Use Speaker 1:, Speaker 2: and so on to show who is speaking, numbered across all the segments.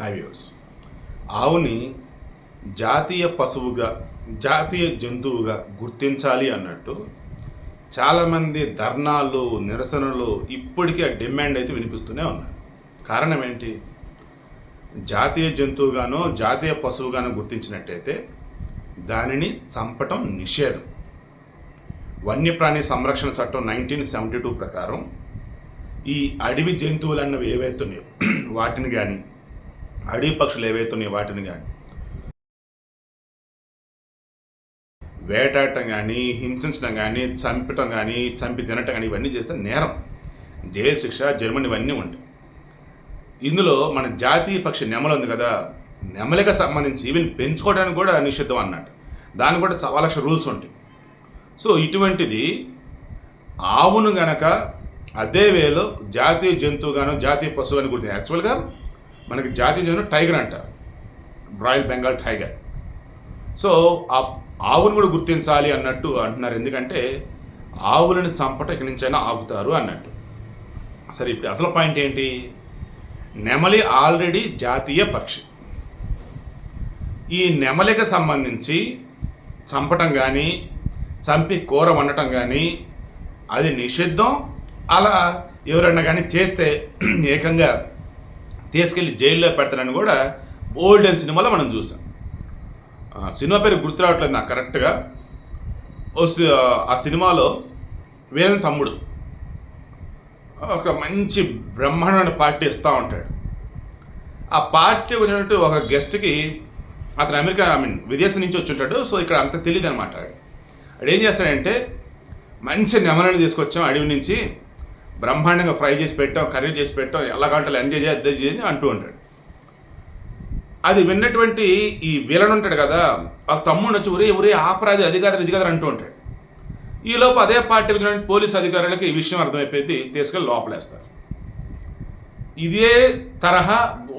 Speaker 1: High views ఆవుని జాతీయ పశువుగా జాతీయ జంతువుగా గుర్తించాలి అన్నట్టు చాలామంది ధర్నాలు నిరసనలు ఇప్పటికీ ఆ డిమాండ్ అయితే వినిపిస్తూనే ఉన్నాయి కారణం ఏంటి? జాతీయ జంతువుగానో జాతీయ పశువుగానో గుర్తించినట్టయితే దానిని చంపటం నిషేధం. వన్యప్రాణి సంరక్షణ చట్టం నైన్టీన్ సెవెంటీ టూ ప్రకారం ఈ అడవి జంతువులు అన్నవి ఏవైతున్నాయో వాటిని కానీ అడవి పక్షులు ఏవైతే వాటిని కానీ వేటాడటం కానీ హింసించడం కానీ చంపటం కానీ చంపి తినటం కానీ ఇవన్నీ చేస్తే నేరం. జైలు శిక్ష జర్మనీ ఇవన్నీ ఉంటాయి ఇందులో మన జాతీయ పక్షి నెమలు ఉంది కదా నెమలికి సంబంధించి ఈవెన్ పెంచుకోవడానికి కూడా నిషిద్ధం అన్నట్టు. దానికి కూడా చాలా లక్ష రూల్స్ ఉంటాయి. సో ఇటువంటిది ఆవును గనక అదే వేలో జాతీయ జంతువుగాను జాతీయ పశువు అని గుర్తు యాక్చువల్గా మనకి జాతీయ జంతువు టైగర్ అంటారు. Royal Bengal tiger. సో ఆ ఆవును కూడా గుర్తించాలి అన్నట్టు అంటున్నారు. ఎందుకంటే ఆవులను చంపట ఇక్కడి నుంచైనా ఆపుతారు అన్నట్టు. సరే ఇప్పుడు అసలు పాయింట్ ఏంటి? నెమలి ఆల్రెడీ జాతీయ పక్షి. ఈ నెమలికి సంబంధించి చంపటం కానీ చంపి కూర వండటం కానీ అది నిషిద్ధం. అలా ఎవరన్నా కానీ చేస్తే ఏకంగా తీసుకెళ్ళి జైల్లో పెడతారని కూడా ఓల్డెన్ సినిమాలో మనం చూసాం. సినిమా పేరు గుర్తు రావట్లేదు నాకు కరెక్ట్గా. ఓ ఆ సినిమాలో వీరన్ తమ్ముడు ఒక మంచి బ్రహ్మాండమైన పార్టీ ఇస్తూ ఉంటాడు. ఆ పార్టీ వచ్చినట్టు ఒక గెస్ట్కి అతను అమెరికా ఐ మీన్ విదేశం నుంచి వచ్చి ఉంటాడు సో ఇక్కడ అంత తెలియదు అనమాట ఏం చేస్తాడంటే మంచి నెమలని తీసుకొచ్చాం అడవి నుంచి. బ్రహ్మాండంగా ఫ్రై చేసి పెట్టాం కర్రీ చేసి పెట్టాం ఎలా ఎంజాయ్ చేసి అద్దె చేసి అంటూ ఉంటాడు. అది విన్నటువంటి ఈ విలన్ ఉంటాడు కదా ఆ తమ్ముడు వచ్చి ఒరే ఒరే ఆపరాది అది కాదు ఇది కాదు అంటూ ఉంటాడు. ఈలోపు అదే పార్టీ ఉన్నటువంటి పోలీస్ అధికారులకి ఈ విషయం అర్థమైపోయింది తీసుకెళ్ళి లోపలేస్తారు. ఇదే తరహా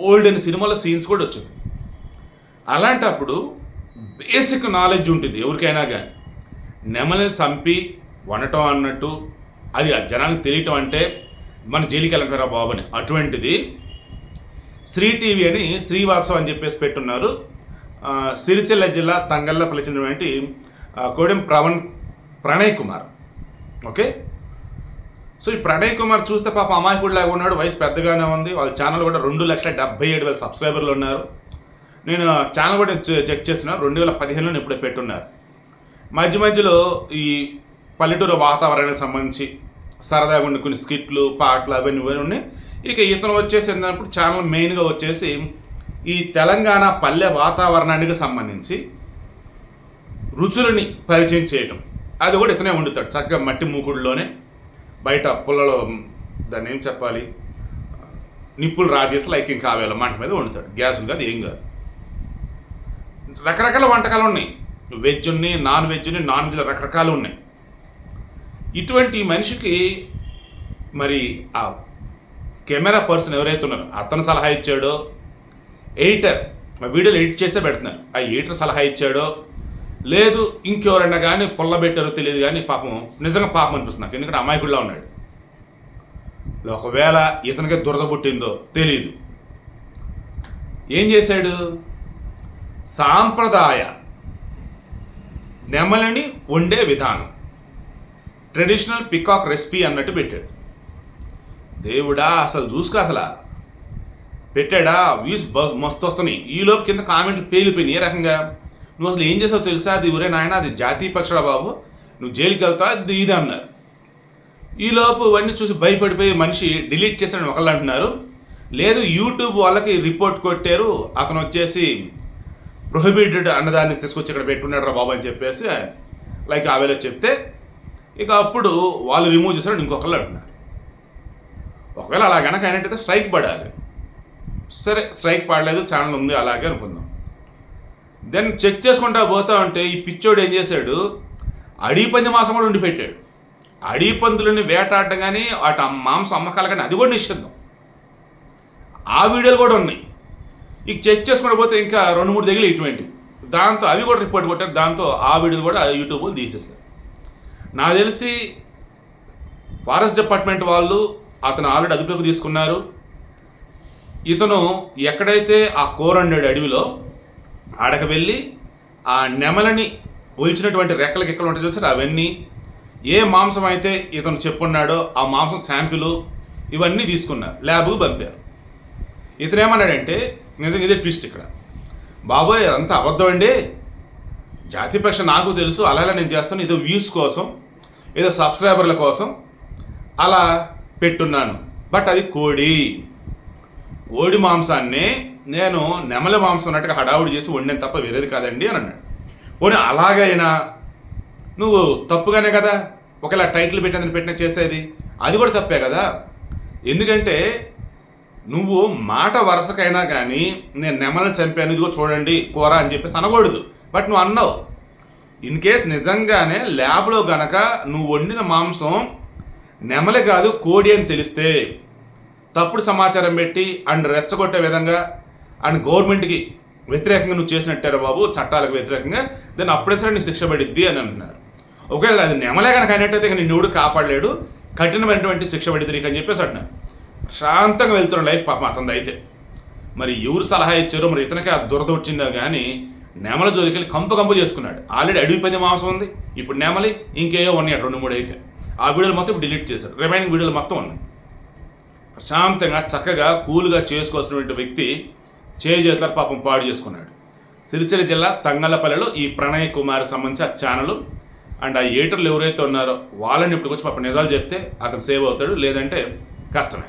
Speaker 1: ఓల్డ్ అండ్ సినిమాలో సీన్స్ కూడా వచ్చింది. అలాంటప్పుడు బేసిక్ నాలెడ్జ్ ఉంటుంది ఎవరికైనా కానీ నెమలిని చంపి వండటం అన్నట్టు అది జనానికి తెలియటం అంటే మన జైలుకి వెళ్ళకరా బాబు అని. అటువంటిది శ్రీ టీవీ అని శ్రీవాసం అని చెప్పేసి పెట్టున్నారు. సిరిసిల్ల జిల్లా తంగల్లో పిలిచినటువంటి కోడెం ప్రవణ్ ప్రణయ్ కుమార్. ఓకే? సో ఈ ప్రణయ్ కుమార్ చూస్తే పాప అమాయకుడిలాగా ఉన్నాడు వయసు పెద్దగానే ఉంది. వాళ్ళ ఛానల్ కూడా రెండు లక్షల డెబ్బై ఏడు వేల సబ్స్క్రైబర్లు ఉన్నారు. నేను ఛానల్ కూడా చె- చెక్ చేస్తున్నాను రెండు వేల పదిహేనులో ఇప్పుడే పెట్టున్నారు. మధ్య మధ్యలో ఈ పల్లెటూరు వాతావరణానికి సంబంధించి సరదాగా ఉండే కొన్ని స్కిట్లు పాటలు అవన్నీ ఇవన్నీ ఉన్నాయి. ఇక ఇతను వచ్చేసి ఏంటన్నప్పుడు ఛానల్ మెయిన్గా వచ్చేసి ఈ తెలంగాణ పల్లె వాతావరణానికి సంబంధించి రుచులని పరిచయం చేయటం. అది కూడా ఇతనే వండుతాడు. చక్కగా మట్టి మూకుడులోనే బయట పుల్లలో దాన్ని ఏం చెప్పాలి? నిప్పులు రాజేసి లైక్ ఇంకా ఆవేల మంట మీద వండుతాడు. గ్యాస్ కాదు ఏం కాదు. రకరకాల వంటకాలు ఉన్నాయి. వెజ్ ఉన్నాయి నాన్ వెజ్ ఉన్నాయి నాన్ వెజ్ రకరకాలు ఉన్నాయి. ఇటువంటి మనిషికి మరి ఆ కెమెరా పర్సన్ ఎవరైతే ఉన్నారో అతను సలహా ఇచ్చాడో ఎడిటర్ ఆ వీడియోలు ఎడిట్ చేస్తే పెడుతున్నారు. ఆ ఎడిటర్ సలహా ఇచ్చాడో లేదు ఇంకెవరైనా కానీ పొల్లబెట్టారో తెలియదు కానీ పాపం నిజంగా పాపం అనిపిస్తుంది నాకు. ఎందుకంటే అమాయకుడిలా ఉన్నాడు. ఒకవేళ ఇతనికి దురద పుట్టిందో తెలియదు ఏం చేశాడు? సాంప్రదాయ నెమలిని వండే విధానం. ట్రెడిషనల్ పికాక్ రెసిపీ అన్నట్టు పెట్టాడు. దేవుడా అసలు చూసుకో అసలు. పెట్టాడా? వ్యూస్ బస్ మస్తు వస్తున్నాయి. ఈలోపు కింద కామెంట్లు పేలిపోయినాయి. ఏ రకంగా? నువ్వు అసలు ఏం చేసావు తెలుసా? అది ఒరే నాయన అది జాతీయ పక్షుడా బాబు. నువ్వు జైలుకి వెళ్తావు? అది ఇది అన్నారు. ఈలోపు ఇవన్నీ చూసి భయపడిపోయి మనిషి డిలీట్ చేశాడని ఒకళ్ళు అంటున్నారు. లేదు యూట్యూబ్ వాళ్ళకి రిపోర్ట్ కొట్టారు. అతను వచ్చేసి ప్రొహిబిటెడ్ అన్నదాన్ని తీసుకొచ్చి ఇక్కడ పెట్టున్నాడు రా బాబు అని చెప్పేసి లైక్ ఆవేలో చెప్తే ఇక అప్పుడు వాళ్ళు రిమూవ్ చేశారు ఇంకొకళ్ళు అంటున్నారు ఒకవేళ అలా కనుక అయినట్టయితే స్ట్రైక్ పడాలి. సరే స్ట్రైక్ పడలేదు ఛానల్ ఉంది అలాగే అనుకుందాం. దెన్ చెక్ చేసుకుంటా పోతా ఉంటే ఈ పిచ్చోడు ఏం చేశాడు? అడవి పంది మాసం కూడా ఉండి పెట్టాడు వేటాడటం కానీ వాటి మాంసం అమ్మకాలు కానీ అది కూడా నిషిద్ధం. ఆ వీడియోలు కూడా ఉన్నాయి. ఇక చెక్ చేసుకుంటూ పోతే ఇంకా రెండు మూడు దగ్గర ఇటువంటి. దాంతో అవి కూడా రిపోర్ట్ కొట్టారు దాంతో ఆ వీడియోలు కూడా యూట్యూబ్లో తీసేశారు. నాకు తెలిసి ఫారెస్ట్ డిపార్ట్మెంట్ వాళ్ళు అతను ఆల్రెడీ అదుపులోకి తీసుకున్నారు. ఇతను ఎక్కడైతే ఆ కోరండేడు అడవిలో ఆడకు వెళ్ళి ఆ నెమలని ఒలిచినటువంటి రెక్కలకి ఎక్కడ ఉంటాయి చూసారు? అవన్నీ ఏ మాంసం అయితే ఇతను చెప్పున్నాడో ఆ మాంసం శాంపిలు ఇవన్నీ తీసుకున్నారు. ల్యాబ్కు పంపారు. ఇతను ఏమన్నాడంటే నిజంగా ఇదే ట్విస్ట్ ఇక్కడ. బాబోయ్ అంతా అబద్ధం అండి. జాతిపక్ష నాకు తెలుసు అలా నేను చేస్తాను ఏదో వ్యూస్ కోసం ఏదో సబ్స్క్రైబర్ల కోసం అలా పెట్టున్నాను. బట్ అది కోడి. కోడి మాంసాన్ని నేను నెమలి మాంసం అన్నట్టుగా హడావుడి చేసి వండాను తప్ప వేరేది కాదండి అని అన్నాడు. పోనీ అలాగైనా నువ్వు తప్పుగానే కదా ఒకవేళ టైటిల్ పెట్టినందుకు పెట్టిన చేసేది? అది కూడా తప్పే కదా. ఎందుకంటే నువ్వు మాట వరుసకైనా కానీ నేను నెమలను చంపాను ఇదిగో చూడండి కూర అని చెప్పేసి అనకూడదు. బట్ నువ్వు అన్నావు. ఇన్ కేస్ నిజంగానే ల్యాబ్లో గనక నువ్వు వండిన మాంసం నెమలి కాదు కోడి అని తెలిస్తే తప్పుడు సమాచారం పెట్టి అండ్ రెచ్చగొట్టే విధంగా అండ్ గవర్నమెంట్కి వ్యతిరేకంగా నువ్వు చేసినట్టారు బాబు చట్టాలకు వ్యతిరేకంగా దాన్ని అప్పుడే సరే నీకు శిక్ష పడిద్ది అని అంటున్నారు. ఒకవేళ అది నెమలే కనుక అయినట్టయితే ఇక నిన్ను ఎవడు కాపాడలేడు కఠినమైనటువంటి శిక్ష పడిద్ది నీకు అని చెప్పేసి అంటున్నారు. శాంతంగా వెళ్తున్న లైఫ్ పాపం అతనిది అయితే మరి ఎవరు సలహా ఇచ్చారో మరి ఇతనికి ఆ దురద వచ్చిందో కానీ నెమల జోలికెళ్ళి కంపు కంపు చేసుకున్నాడు. ఆల్రెడీ అడవి పది మాంసం ఉంది. ఇప్పుడు నెమలి ఇంకేయో ఉన్నాయి రెండు మూడు అయితే. ఆ వీడియోలు మొత్తం ఇప్పుడు డిలీట్ చేశారు రిమైనింగ్ వీడియోలు మొత్తం ఉన్నాయి. ప్రశాంతంగా చక్కగా కూల్గా చేసుకోవాల్సినటువంటి వ్యక్తి చేజేతల పాపం పాడు చేసుకున్నాడు. సిరిసిల్ల జిల్లా తంగలపల్లిలో ఈ ప్రణయ్ కుమార్ సంబంధించి ఆ ఛానల్ అండ్ ఆ ఏటర్లు ఎవరైతే ఉన్నారో వాళ్ళని ఇప్పుడు వచ్చి పాపం నిజాలు చెప్తే అతను సేవ్ అవుతాడు లేదంటే కష్టమే.